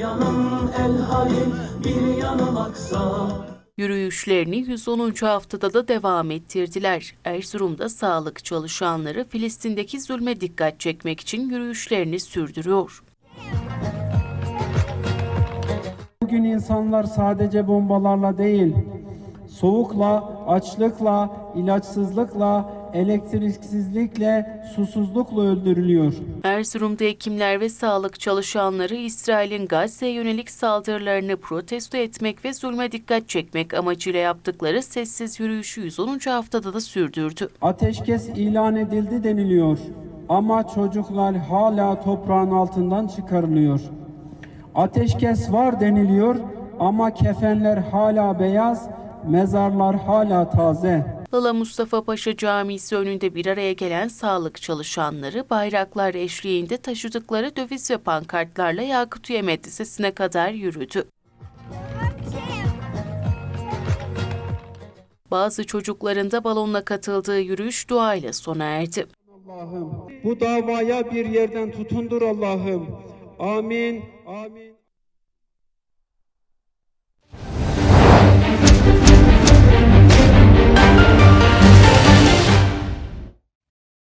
yanım El Halil, bir yanım Aksa. Yürüyüşlerini 110. haftada da devam ettirdiler. Erzurum'da sağlık çalışanları Filistin'deki zulme dikkat çekmek için yürüyüşlerini sürdürüyor. Bugün insanlar sadece bombalarla değil, soğukla, açlıkla, ilaçsızlıkla, elektriksizlikle, susuzlukla öldürülüyor. Erzurum'da hekimler ve sağlık çalışanları İsrail'in Gazze'ye yönelik saldırılarını protesto etmek ve zulme dikkat çekmek amacıyla yaptıkları sessiz yürüyüşü 110. haftada da sürdürdü. Ateşkes ilan edildi deniliyor ama çocuklar hala toprağın altından çıkarılıyor. Ateşkes var deniliyor ama kefenler hala beyaz, mezarlar hala taze. Lala Mustafa Paşa Camisi önünde bir araya gelen sağlık çalışanları bayraklar eşliğinde taşıdıkları döviz ve pankartlarla Yakutiye Medresesi'ne kadar yürüdü. Bazı çocukların da balonla katıldığı yürüyüş duayla sona erdi. Allah'ım bu davaya bir yerden tutundur Allah'ım. Amin. Amin.